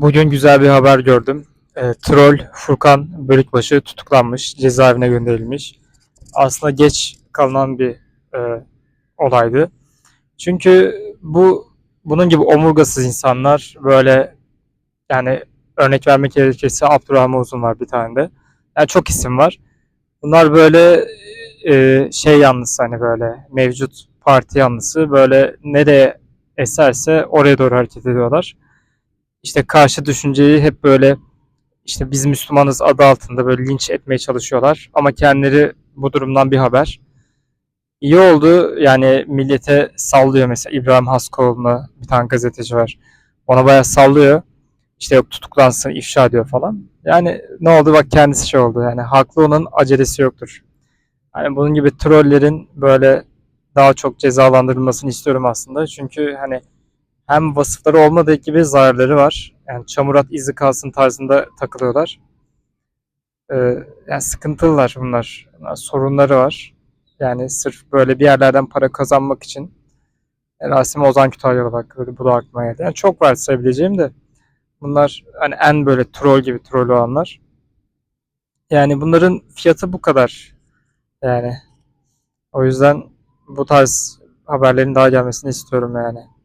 Bugün güzel bir haber gördüm. E, troll Furkan Bölükbaşı tutuklanmış, cezaevine gönderilmiş. Aslında geç kalınan bir e, olaydı. Çünkü bu bunun gibi omurgasız insanlar böyle yani örnek vermek gerekirse Abdurrahman Uzun var bir tane de. Yani çok isim var. Bunlar böyle e, şey yanlısı hani böyle mevcut parti yanlısı böyle nereye eserse oraya doğru hareket ediyorlar işte karşı düşünceyi hep böyle işte biz Müslümanız adı altında böyle linç etmeye çalışıyorlar. Ama kendileri bu durumdan bir haber. İyi oldu yani millete sallıyor mesela İbrahim Haskoğlu'na bir tane gazeteci var. Ona bayağı sallıyor. İşte yok tutuklansın ifşa diyor falan. Yani ne oldu bak kendisi şey oldu yani haklı onun acelesi yoktur. Yani bunun gibi trollerin böyle daha çok cezalandırılmasını istiyorum aslında. Çünkü hani hem vasıfları olmadığı gibi zararları var. Yani çamurat izi kalsın tarzında takılıyorlar. Ee, yani sıkıntılılar bunlar. bunlar. Sorunları var. Yani sırf böyle bir yerlerden para kazanmak için yani Rasim Ozan Kütahyalı bak böyle bu da aklıma geldi. Yani çok var sayabileceğim de bunlar hani en böyle troll gibi troll olanlar. Yani bunların fiyatı bu kadar. Yani o yüzden bu tarz haberlerin daha gelmesini istiyorum yani.